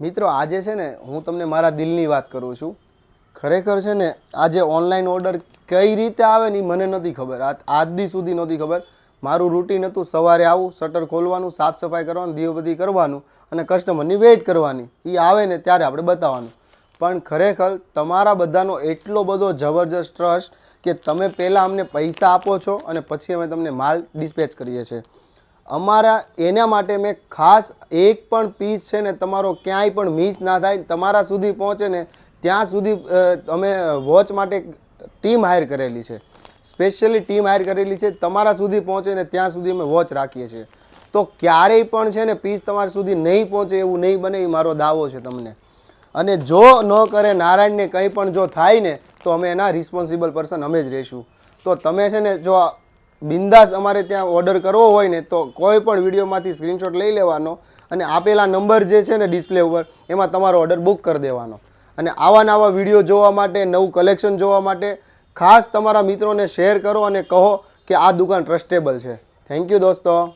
મિત્રો, આજે છે ને હું તમને મારા દિલની વાત કરું છું. ખરેખર છે ને, આજે ઓનલાઈન ઓર્ડર કઈ રીતે આવે ને મને નથી ખબર. આજ દી સુધી નહોતી ખબર. મારું રૂટીન હતું સવારે આવું શટર ખોલવાનું, સાફ સફાઈ કરવાનું, દીવબત્તી કરવાનું અને કસ્ટમરની વેઇટ કરવાની. એ આવે ને ત્યારે આપણે બતાવવાનું. પણ ખરેખર તમારા બધાનો એટલો બધો જબરજસ્ત ટ્રસ્ટ કે તમે પહેલાં અમને પૈસા આપો છો અને પછી અમે તમને માલ ડિસ્પેચ કરીએ છીએ. અમારા એના માટે મેં ખાસ એક પણ પીસ છે ને તમારો ક્યાંય પણ મિસ ના થાય, તમારા સુધી પહોંચે ને ત્યાં સુધી અમે વોચ માટે ટીમ હાયર કરેલી છે. સ્પેશિયલી ટીમ હાયર કરેલી છે, તમારા સુધી પહોંચે ને ત્યાં સુધી અમે વોચ રાખીએ છીએ. તો ક્યારેય પણ છે ને પીસ તમારા સુધી નહીં પહોંચે એવું નહીં બને એ મારો દાવો છે તમને. અને જો ન કરે નારાયણને કંઈ પણ જો થાય ને, તો અમે એના રિસ્પોન્સિબલ પર્સન અમે જ રહીશું. તો તમે છે ને જો બિંદાસ અમારે ત્યાં ઓર્ડર કરવો હોય ને તો કોઈ પણ વિડીયોમાંથી સ્ક્રીનશોટ લઈ લેવાનો અને આપેલા નંબર જે છે ને ડિસ્પ્લે ઉપર, એમાં તમારો ઓર્ડર બુક કરી દેવાનો. અને આવા નવા વીડિયો જોવા માટે, નવું કલેક્શન જોવા માટે ખાસ તમારા મિત્રોને શેર કરો અને કહો કે આ દુકાન ટ્રસ્ટેબલ છે. થેન્ક યુ દોસ્તો.